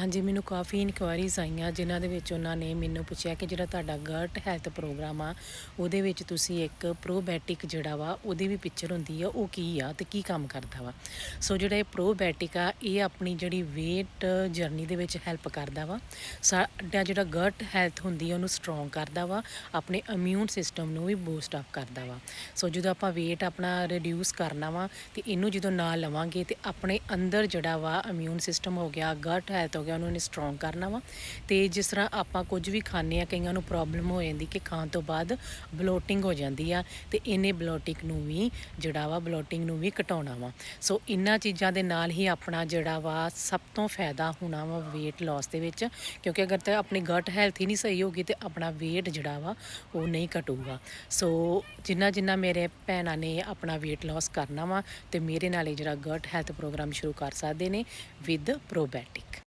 ਹਾਂਜੀ, ਮੈਨੂੰ ਕਾਫੀ ਇਨਕੁਆਇਰੀਜ਼ ਆਈਆਂ ਜਿਨ੍ਹਾਂ ਦੇ ਵਿੱਚ ਉਹਨਾਂ ਨੇ ਮੈਨੂੰ ਪੁੱਛਿਆ ਕਿ ਜਿਹੜਾ ਤੁਹਾਡਾ ਗਰਟ ਹੈਲਥ ਪ੍ਰੋਗਰਾਮ ਆ, ਉਹਦੇ ਵਿੱਚ ਤੁਸੀਂ ਇੱਕ ਪ੍ਰੋਬੈਟਿਕ ਜਿਹੜਾ ਵਾ, ਉਹਦੀ ਵੀ ਪਿਕਚਰ ਹੁੰਦੀ ਆ, ਉਹ ਕੀ ਆ ਤੇ ਕੀ ਕੰਮ ਕਰਦਾ ਵਾ? ਸੋ ਜਿਹੜਾ ਇਹ ਪ੍ਰੋਬੈਟਿਕ ਆ, ਇਹ ਆਪਣੀ ਜਿਹੜੀ weight ਜਰਨੀ ਦੇ ਵਿੱਚ ਹੈਲਪ ਕਰਦਾ ਵਾ। ਸਾਡਾ ਜਿਹੜਾ ਗਰਟ ਹੈਲਥ ਹੁੰਦੀ ਆ, ਉਹਨੂੰ ਸਟਰੋਂਗ ਕਰਦਾ ਵਾ, ਆਪਣੇ ਇਮਿਊਨ ਸਿਸਟਮ ਨੂੰ ਵੀ ਬੂਸਟ ਅਪ ਕਰਦਾ ਵਾ। ਸੋ ਜਦੋਂ ਆਪਾਂ weight ਆਪਣਾ ਰਿਡਿਊਸ ਕਰਨਾ ਵਾ, ਤੇ ਇਹਨੂੰ ਜਦੋਂ ਨਾਲ ਲਵਾਂਗੇ ਤੇ ਆਪਣੇ ਅੰਦਰ ਜਿਹੜਾ ਵਾ ਇਮਿਊਨ ਸਿਸਟਮ ਹੋ ਗਿਆ ਗਟ ਹੈਲਥ ਗਿਆ, ਉਹਨੂੰ ਸਟਰੋਂਗ ਕਰਨਾ ਵਾ। ਤੇ ਜਿਸ ਤਰ੍ਹਾਂ ਆਪਾਂ ਕੁਝ ਵੀ ਖਾਂਦੇ ਆ ਕਈਆਂ ਨੂੰ ਪ੍ਰੋਬਲਮ ਹੋ ਜਾਂਦੀ ਕਿ ਖਾਣ ਤੋਂ ਬਾਅਦ ਬਲੋਟਿੰਗ ਹੋ ਜਾਂਦੀ ਆ ਤੇ ਇਹਨੇ ਬਲੋਟਿੰਗ ਨੂੰ ਵੀ ਜਿਹੜਾ ਵਾ ਬਲੋਟਿੰਗ ਨੂੰ ਵੀ ਘਟਾਉਣਾ ਵਾ। ਸੋ ਇਨ੍ਹਾਂ ਚੀਜ਼ਾਂ ਦੇ ਨਾਲ ਹੀ ਆਪਣਾ ਜਿਹੜਾ ਵਾ, ਸਭ ਤੋਂ ਫਾਇਦਾ ਹੋਣਾ ਵਾ weight loss ਦੇ ਵਿੱਚ। ਕਿਉਂਕਿ ਅਗਰ ਤੇ ਆਪਣੀ ਗਟ ਹੈਲਥ ਹੀ ਨਹੀਂ ਸਹੀ ਹੋਗੀ ਤੇ ਆਪਣਾ weight ਜਿਹੜਾ ਵਾ, ਉਹ ਨਹੀਂ ਘਟੂਗਾ। ਸੋ ਜਿੰਨਾ ਜਿੰਨਾ ਮੇਰੇ ਭੈਣਾਂ ਨੇ ਆਪਣਾ weight loss ਕਰਨਾ ਵਾ ਤੇ ਮੇਰੇ ਨਾਲ ਇਹ ਜਿਹੜਾ ਗਟ ਹੈਲਥ ਪ੍ਰੋਗਰਾਮ ਸ਼ੁਰੂ ਕਰ ਸਕਦੇ ਨੇ ਵਿਦ ਪ੍ਰੋਬੈਟਿਕ